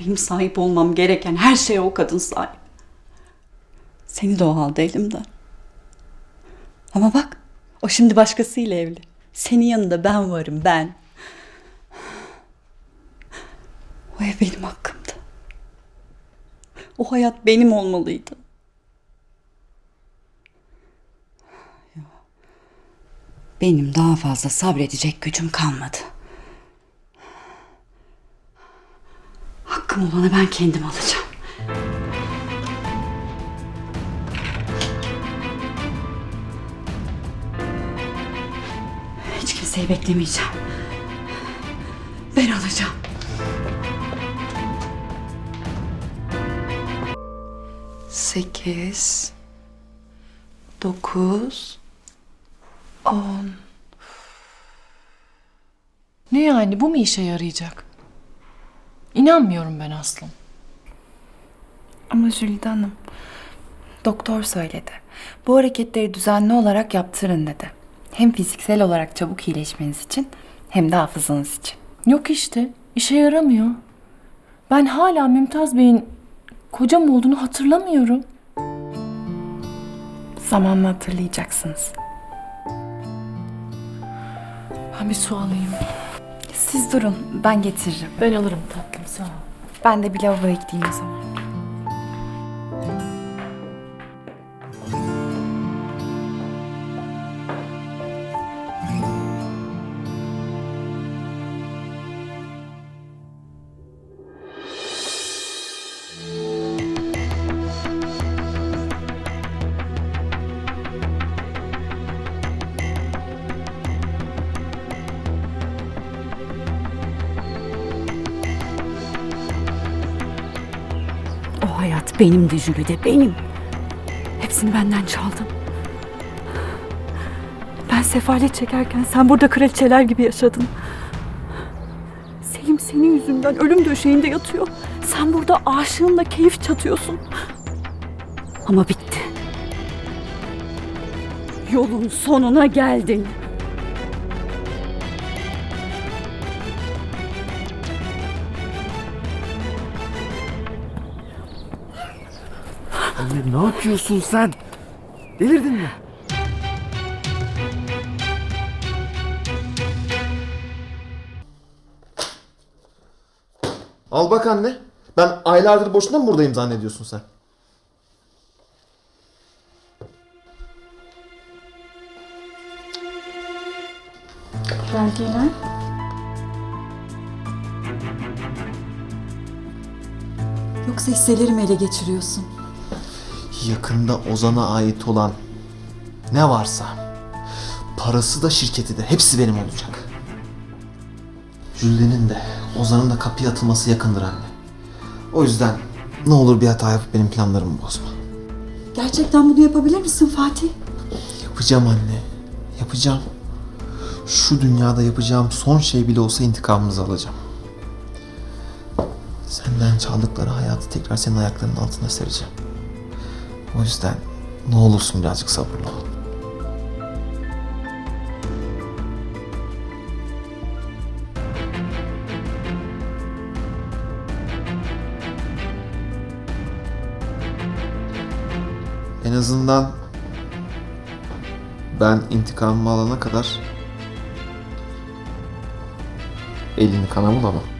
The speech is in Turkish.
Benim sahip olmam gereken her şeye o kadın sahip. Seni de o aldı elimden. Ama bak o şimdi başkasıyla evli. Senin yanında ben varım ben. O ev benim hakkımdı. O hayat benim olmalıydı. Benim daha fazla sabredecek gücüm kalmadı. Hakkım olanı ben kendim alacağım. Hiç kimseyi beklemeyeceğim. Ben alacağım. Sekiz, dokuz, on. Ne yani bu mu işe yarayacak? İnanmıyorum ben Aslım. Ama Jülide Hanım, doktor söyledi. Bu hareketleri düzenli olarak yaptırın dedi. Hem fiziksel olarak çabuk iyileşmeniz için hem de hafızanız için. Yok işte işe yaramıyor. Ben hala Mümtaz Bey'in kocam olduğunu hatırlamıyorum. Zamanla hatırlayacaksınız. Ben bir su alayım. Siz durun, ben getiririm. Ben alırım tatlım sağ ol. Ben de bir lavaboya gideyim o zaman. Hayat benim de Jülide benim. Hepsini benden çaldın. Ben sefalet çekerken sen burada kraliçeler gibi yaşadın. Selim senin yüzünden ölüm döşeğinde yatıyor. Sen burada aşığınla keyif çatıyorsun. Ama bitti. Yolun sonuna geldin. Anne ne yapıyorsun sen? Delirdin mi? Al bak anne. Ben aylardır boşuna mı buradayım zannediyorsun sen? Belgeler. Yoksa hisselerimi ele geçiriyorsun. Yakında Ozan'a ait olan ne varsa parası da şirketi de hepsi benim olacak. Jülden'in de Ozan'ın da kapıya atılması yakındır anne. O yüzden ne olur bir hata yapıp benim planlarımı bozma. Gerçekten bunu yapabilir misin Fatih? Yapacağım anne. Yapacağım. Şu dünyada yapacağım son şey bile olsa intikamınızı alacağım. Senden çaldıkları hayatı tekrar senin ayaklarının altına sereceğim. O yüzden ne olursun birazcık sabırlı ol. En azından ben intikamımı alana kadar elini kana bulamam.